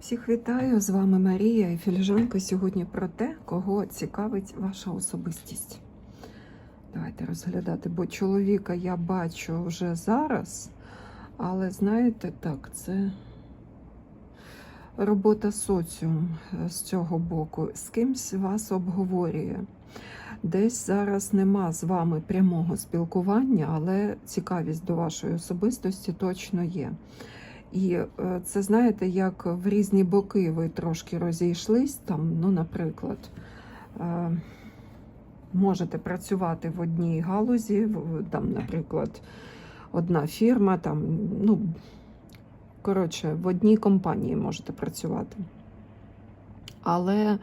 Всіх вітаю! З вами Марія і Філіжанка сьогодні про те, кого цікавить ваша особистість. Давайте розглядати, бо чоловіка я бачу вже зараз, але знаєте, так, це робота соціум е, з цього боку. З кимсь вас обговорює. Десь зараз нема з вами прямого спілкування, але цікавість до вашої особистості точно є. І е, це знаєте, як в різні боки ви трошки розійшлись. Там, ну, наприклад, е, можете працювати в одній галузі, там, наприклад, одна фірма, там, ну, коротше, в одній компанії можете працювати. Але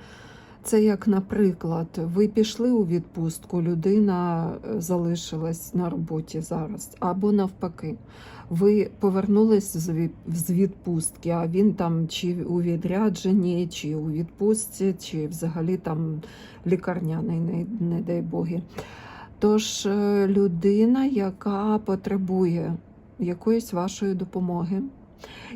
це як, наприклад, ви пішли у відпустку, людина е, залишилась на роботі зараз, або навпаки, ви повернулись з відпустки, а він там чи у відрядженні, чи у відпустці, чи взагалі там лікарняний, не, не дай боги. Тож е, людина, яка потребує якоїсь вашої допомоги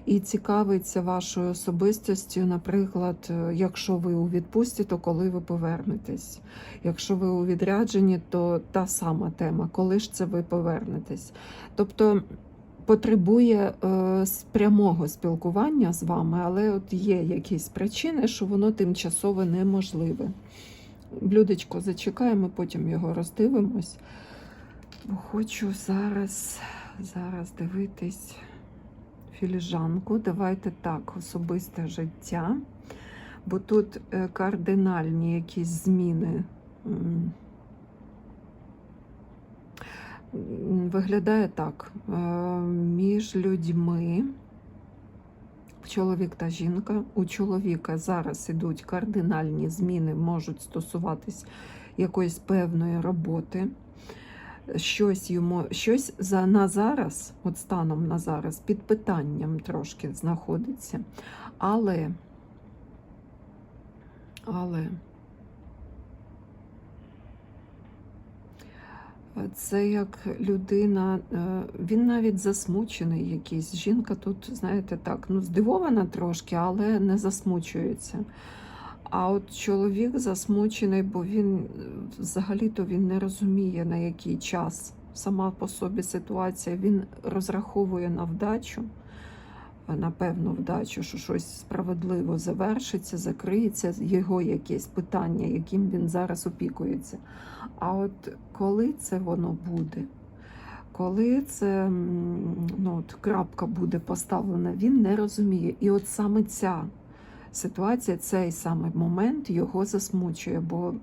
і цікавиться вашою особистістю, наприклад, е, якщо ви у відпустці, то коли ви повернетесь. Якщо ви у відрядженні, то та сама тема, коли ж це ви повернетесь. Тобто потребує е, прямого спілкування з вами, але от є якісь причини, що воно тимчасово неможливе. Блюдечко зачекаємо, потім його роздивимось. Хочу зараз, зараз дивитись філіжанку. Давайте так, особисте життя. Бо тут е, кардинальні якісь зміни. Виглядає так: е, між людьми, чоловік та жінка. У чоловіка зараз ідуть кардинальні зміни, можуть стосуватись якоїсь певної роботи. Щось йому, щось за на зараз, от станом на зараз, під питанням трошки знаходиться. Але, але це як людина, е, він навіть засмучений якийсь. Жінка тут, знаєте, так, ну, здивована трошки, але не засмучується. А от чоловік засмучений, бо він е, взагалі-то він не розуміє, на який час сама по собі ситуація. Він розраховує на вдачу, е, на певну вдачу, що щось справедливо завершиться, закриється, його якесь питання, яким він зараз опікується. А от коли це воно буде? Коли це ну, от, крапка буде поставлена, він не розуміє. І от саме ця ситуація, цей саме момент його засмучує, бо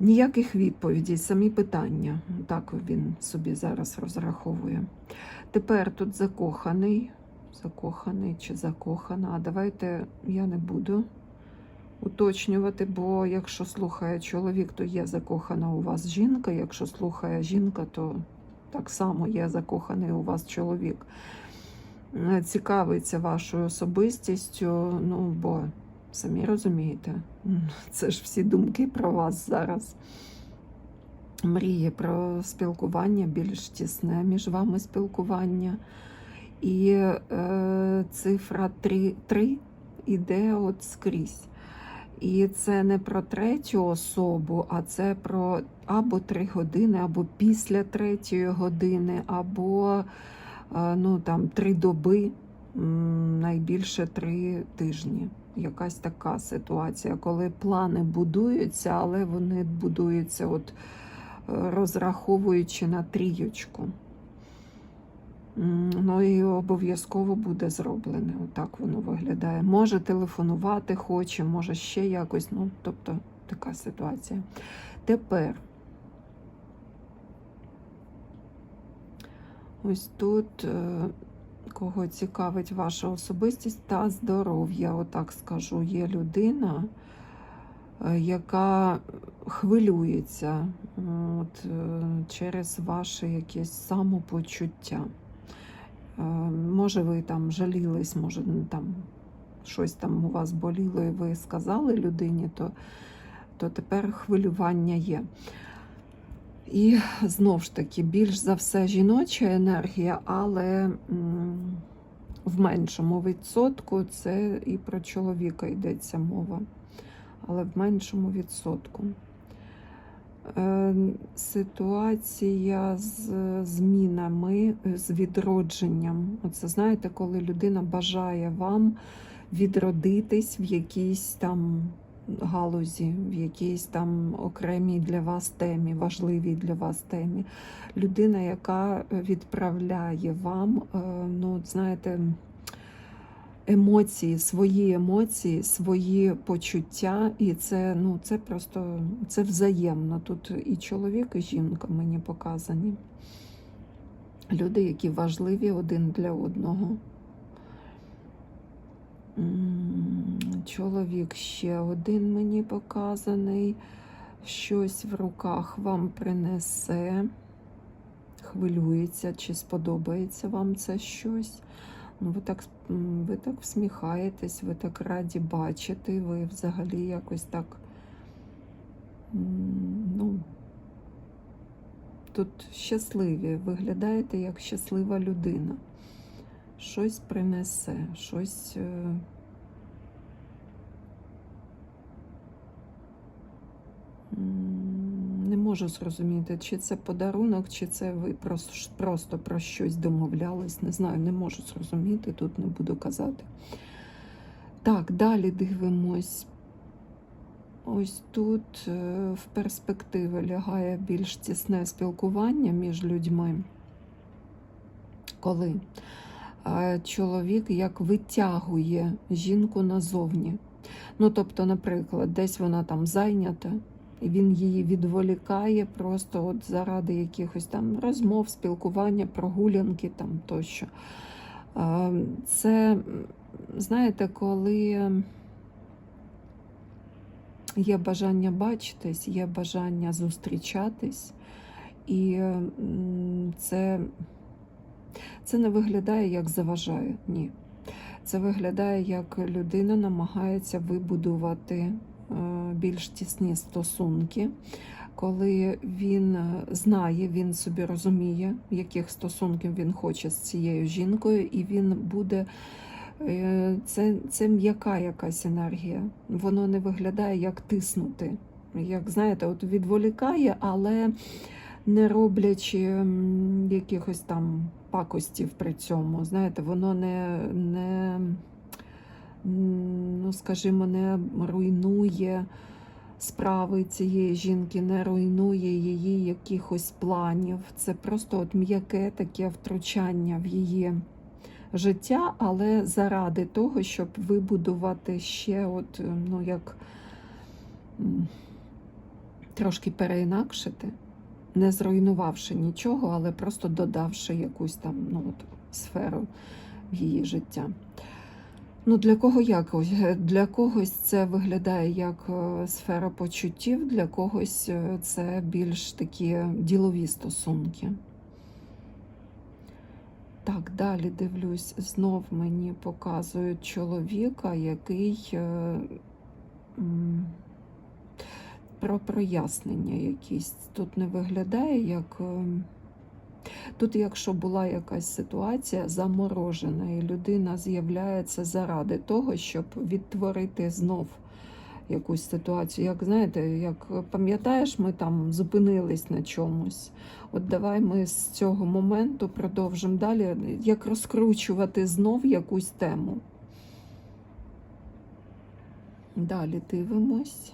ніяких відповідей, самі питання. Так він собі зараз розраховує. Тепер тут закоханий, закоханий чи закохана. А давайте я не буду уточнювати, бо якщо слухає чоловік, то є закохана у вас жінка. Якщо слухає жінка, то так само є закоханий у вас чоловік. Е, Цікавиться вашою особистістю, ну бо самі розумієте, це ж всі думки про вас зараз. Мріє про спілкування, більш тісне між вами спілкування. І е, цифра 3, 3 іде от скрізь. І це не про третю особу, а це про або три години, або після третьої години, або ну, там, три доби, найбільше три тижні. Якась така ситуація, коли плани будуються, але вони будуються, от, е, розраховуючи на трієчку. Ну і обов'язково буде зроблене. Отак воно виглядає. Може телефонувати хоче, може ще якось. Ну, тобто така ситуація. Тепер ось тут е, кого цікавить ваша особистість та здоров'я, отак скажу, є людина, е, яка хвилюється от, е, через ваше якесь самопочуття. Може, ви там жалілись, може, там щось там у вас боліло, і ви сказали людині, то, то тепер хвилювання є. І знов ж таки, більш за все жіноча енергія, але в меншому відсотку це і про чоловіка йдеться мова, але в меншому відсотку. Е, Ситуація з змінами, з відродженням. Оце знаєте, коли людина бажає вам відродитись в якійсь там галузі, в якійсь там окремій для вас темі, важливій для вас темі. Людина, яка відправляє вам, е, ну, знаєте, емоції, свої емоції, свої почуття, і це, ну, це просто це взаємно. Тут і чоловік, і жінка мені показані. Люди, які важливі один для одного. Чоловік ще один мені показаний. Щось в руках вам принесе. Хвилюється, чи сподобається вам це щось. Ну, ви так, ви так всміхаєтесь, ви так раді бачити, ви взагалі якось так. Ну, тут щасливі, виглядаєте як щаслива людина. Щось принесе, щось. е, Не можу зрозуміти, чи це подарунок, чи це ви просто, просто про щось домовлялись. Не знаю, не можу зрозуміти, тут не буду казати. Так, далі дивимось. Ось тут е, в перспективи лягає більш тісне спілкування між людьми. Коли чоловік як витягує жінку назовні. Ну, тобто, наприклад, десь вона там зайнята, і він її відволікає просто от заради якихось там розмов, спілкування, прогулянки там тощо. Це, знаєте, коли є бажання бачитись, є бажання зустрічатись, і це, це не виглядає як заважає. Ні. Це виглядає як людина намагається вибудувати е, більш тісні стосунки, коли він е, знає, він собі розуміє, яких стосунків він хоче з цією жінкою, і він буде. е, Це, це м'яка якась енергія. Воно не виглядає як тиснути. Як знаєте, от відволікає, але не роблячи якихось там пакостів при цьому. Знаєте, воно не, не ну, скажімо, не руйнує справи цієї жінки, не руйнує її якихось планів. Це просто от м'яке таке втручання в її життя, але заради того, щоб вибудувати ще, от, ну, як трошки переінакшити не зруйнувавши нічого, але просто додавши якусь там ну, от, сферу в її життя. Ну, для кого якось? Для когось це виглядає як е, сфера почуттів, для когось е, це більш такі ділові стосунки. Так, далі дивлюсь, знов мені показують чоловіка, який. Про прояснення якісь. Тут не виглядає як. е, Тут, якщо була якась ситуація заморожена, і людина з'являється заради того, щоб відтворити знов якусь ситуацію. Як знаєте, як пам'ятаєш, ми там зупинились на чомусь. От давай ми з цього моменту продовжимо далі, як розкручувати знов якусь тему. Далі дивимось.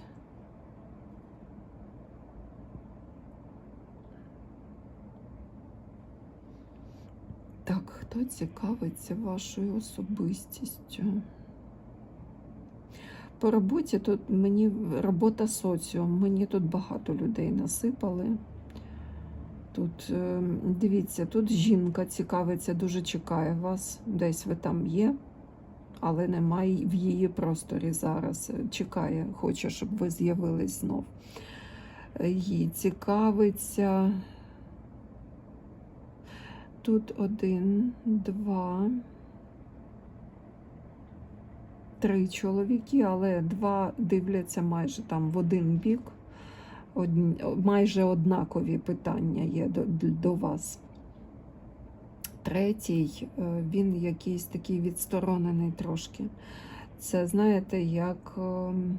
Так, хто цікавиться вашою особистістю? По роботі тут мені робота соціум, мені тут багато людей насипали. Тут, е, дивіться, тут жінка цікавиться, дуже чекає вас. Десь ви там є, але немає в її просторі зараз. Чекає, хоче, щоб ви з'явились знов. Їй цікавиться. Тут один, два, три чоловіки, але два дивляться майже там в один бік. Одні, майже однакові питання є до, до вас. третій, е, він якийсь такий відсторонений трошки. Це, знаєте, як ем,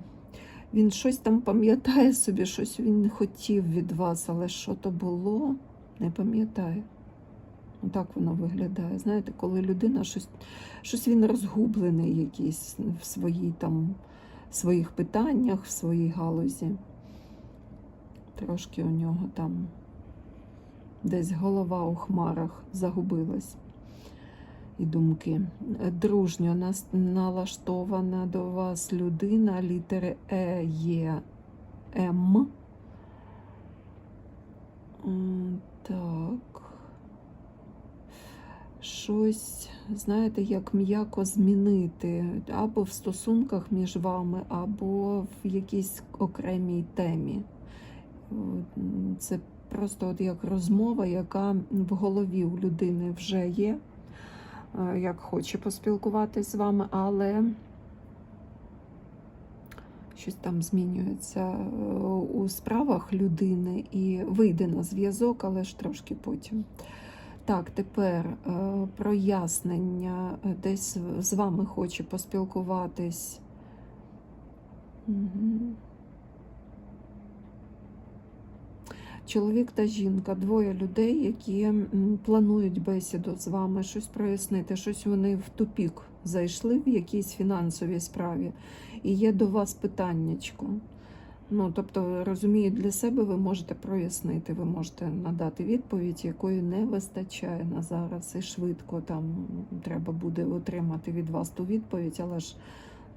він щось там пам'ятає собі, щось він хотів від вас, але що то було, не пам'ятає. Так воно виглядає. Знаєте, коли людина щось, щось він розгублений якийсь в своїй там, своїх питаннях, в своїй галузі. Трошки у нього там десь голова у хмарах загубилась. І думки. Дружньо нас- налаштована до вас людина, літери Е, Є. М, Так. Щось, знаєте, як м'яко змінити або в стосунках між вами, або в якійсь окремій темі. Це просто от як розмова, яка в голові у людини вже є, е, як хоче поспілкуватись з вами, але щось там змінюється е, у справах людини і вийде на зв'язок, але ж трошки потім. Так, тепер е, прояснення е, десь з вами хоче поспілкуватись. Мгм. Чоловік та жінка, двоє людей, які планують бесіду з вами, щось прояснити, щось вони в тупік зайшли в якійсь фінансовій справі, і є до вас питаннячко. Ну, тобто, розумію, для себе ви можете прояснити, ви можете надати відповідь, якої не вистачає на зараз, і швидко там треба буде отримати від вас ту відповідь, але ж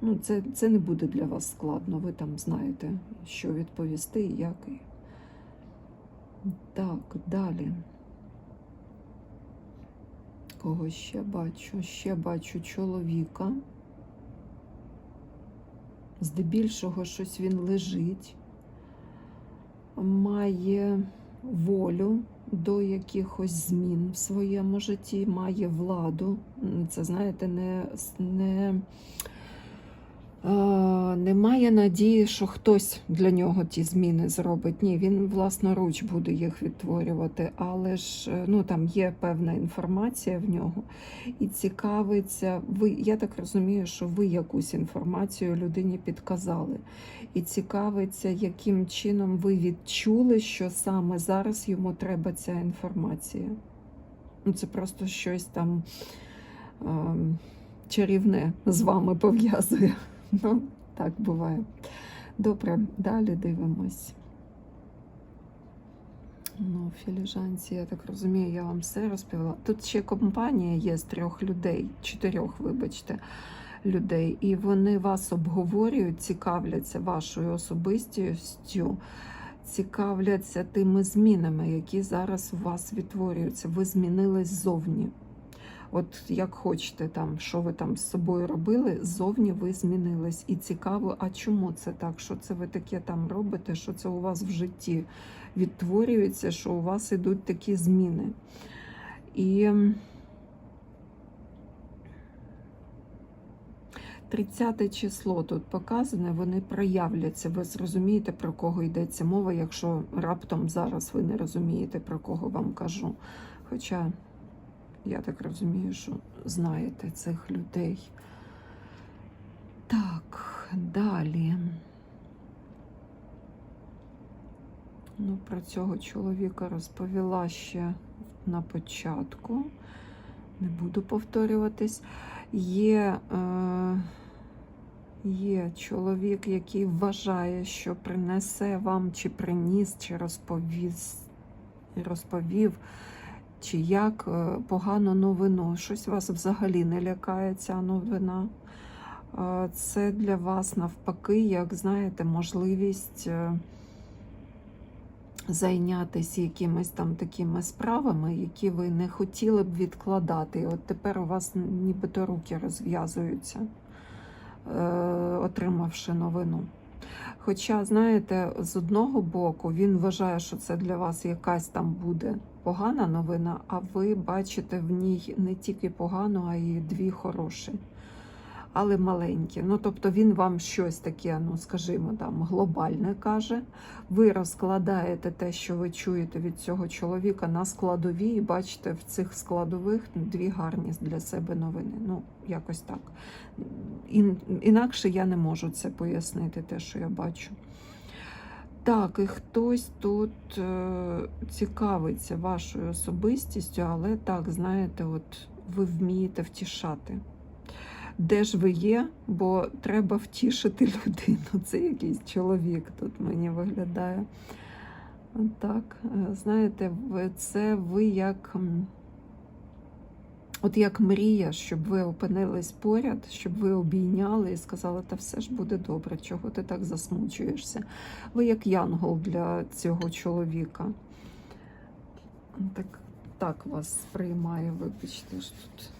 ну, це, це не буде для вас складно. Ви там знаєте, що відповісти і як. Так, далі. Кого ще бачу? Ще бачу чоловіка. Здебільшого щось він лежить, має волю до якихось змін в своєму житті, має владу. Це, знаєте, не, не, немає надії, що хтось для нього ті зміни зробить. Ні, він власноруч буде їх відтворювати, але ж е, ну, там є певна інформація в нього і цікавиться. Ви, я так розумію, що ви якусь інформацію людині підказали. І цікавиться, яким чином ви відчули, що саме зараз йому треба ця інформація. Ну, це просто щось там ем, чарівне з вами пов'язує. Ну, так буває. Добре, далі дивимось. Ну, філіжанці, я так розумію, я вам все розповіла. Тут ще компанія є з трьох людей, чотирьох, вибачте, людей, і вони вас обговорюють, цікавляться вашою особистістю, цікавляться тими змінами, які зараз у вас відтворюються. Ви змінились ззовні. От як хочете, там, що ви там з собою робили, ззовні ви змінились. І цікаво, а чому це так? Що це ви таке там робите? Що це у вас в житті відтворюється, що у вас ідуть такі зміни? І 30 число тут показане, вони проявляться. Ви зрозумієте, про кого йдеться мова, якщо раптом зараз ви не розумієте, про кого вам кажу. Хоча я так розумію, що знаєте цих людей. Так, далі. Ну, про цього чоловіка розповіла ще на початку. Не буду повторюватись. Є, е, є чоловік, який вважає, що принесе вам, чи приніс, чи розповіз, розповів, чи як е, погану новину. Щось вас взагалі не лякає ця новина. Е, Це для вас навпаки, як знаєте, можливість. е, Зайнятися якимись там такими справами, які ви не хотіли б відкладати. І от тепер у вас нібито руки розв'язуються, отримавши новину. Хоча, знаєте, з одного боку він вважає, що це для вас якась там буде погана новина, а ви бачите в ній не тільки погану, а й дві хороші. але маленькі. Ну, тобто він вам щось таке, ну скажімо, там глобальне каже. Ви розкладаєте те, що ви чуєте від цього чоловіка на складові, і бачите в цих складових дві гарні для себе новини. Ну, якось так. Ін, інакше я не можу це пояснити, те, що я бачу. Так, і хтось тут е, цікавиться вашою особистістю, але так, знаєте, от ви вмієте втішати. Де ж ви є, бо треба втішити людину. Це якийсь чоловік тут мені виглядає. Так, е, знаєте, це ви як. От як мрія, щоб ви опинились поряд, щоб ви обійняли і сказали, та все ж буде добре, чого ти так засмучуєшся. Ви як янгол для цього чоловіка. Так, так вас сприймає, вибачте, ж тут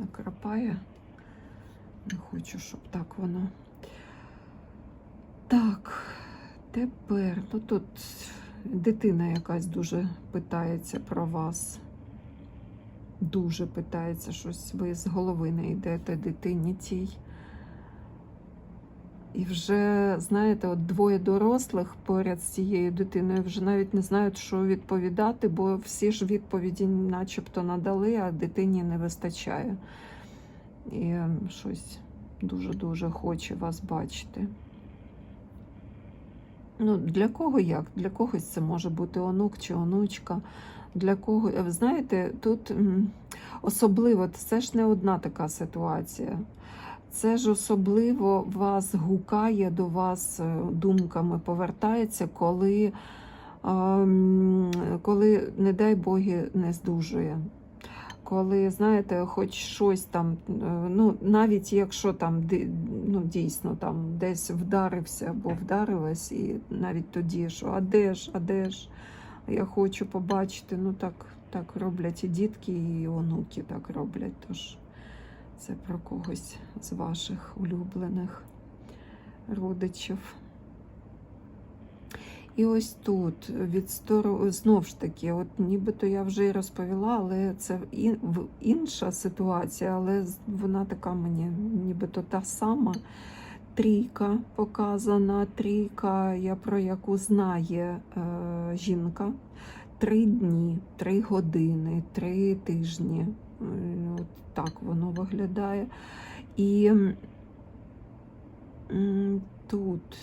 накрапає. Не хочу, щоб так воно. Так, тепер, ну тут дитина якась дуже питається про вас. Дуже питається щось, ви з голови не йдете дитині тій. І вже, знаєте, от двоє дорослих поряд з цією дитиною вже навіть не знають, що відповідати, бо всі ж відповіді начебто надали, а дитині не вистачає. І е, щось дуже-дуже хоче вас бачити. Ну, для кого як? Для когось це може бути онук чи онучка. Для кого, ви знаєте, тут особливо це ж не одна така ситуація. Це ж особливо вас гукає до вас е, думками, повертається, коли, коли не дай Боги, не здужує. Коли, знаєте, хоч щось там, е, ну навіть якщо там ну, дійсно там десь вдарився або вдарилась, і навіть тоді, що а де ж, а де ж, я хочу побачити, ну так, так роблять і дітки, і онуки так роблять. Тож це про когось з ваших улюблених родичів. І ось тут від стору... знов ж таки, от нібито я вже і розповіла, але це інша ситуація, але вона така мені нібито та сама. Трійка показана, трійка, я про яку знає е, жінка. Три дні, три години, три тижні. От так воно виглядає. І тут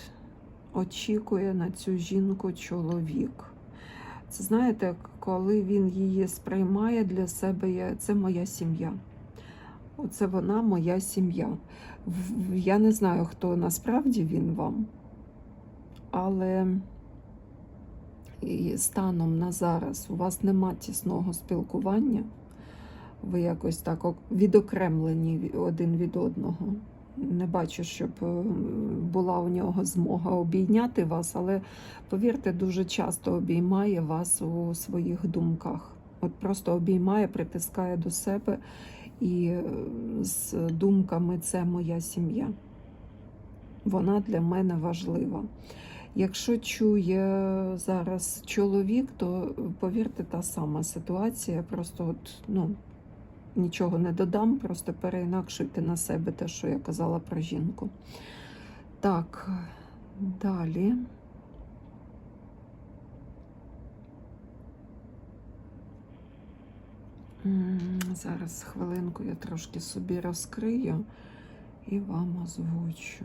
очікує на цю жінку чоловік. Це знаєте, коли він її сприймає для себе, це моя сім'я. Оце вона моя сім'я. Я не знаю, хто насправді він вам, але і станом на зараз у вас нема тісного спілкування. Ви якось так відокремлені один від одного. Не бачу, щоб е, була у нього змога обійняти вас, але повірте, дуже часто обіймає вас у своїх думках. От просто обіймає, притискає до себе і е, з думками це моя сім'я. Вона для мене важлива. Якщо чує зараз чоловік, то повірте, та сама ситуація. Просто от, ну, нічого не додам, просто переінакшуйте на себе те, що я казала про жінку. Так, далі. М, Зараз хвилинку я трошки собі розкрию і вам озвучу.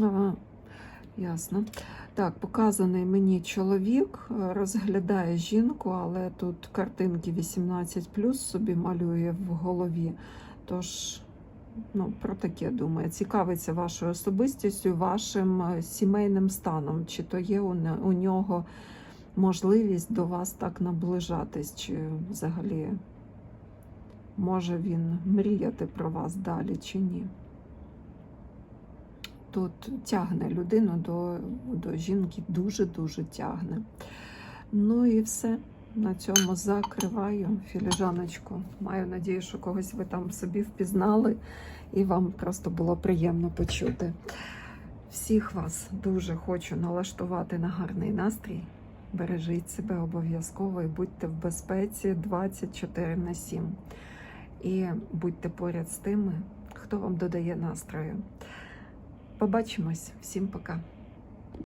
Ага, ясно. Так, показаний мені чоловік, е, розглядає жінку, але тут картинки 18 собі малює в голові. Тож, ну, про таке думає. Цікавиться вашою особистістю, вашим е, сімейним станом. Чи то є у, нього можливість до вас так наближатись, чи взагалі може він мріяти про вас далі, чи ні. Тут тягне людину до, до жінки, дуже-дуже тягне. Ну і все. На цьому закриваю філіжаночку. Маю надію, що когось ви там собі впізнали, і вам просто було приємно почути. Всіх вас дуже хочу налаштувати на гарний настрій. Бережіть себе обов'язково і будьте в безпеці 24 на 7. І будьте поряд з тими, хто вам додає настрою. Побачимось, всім пока.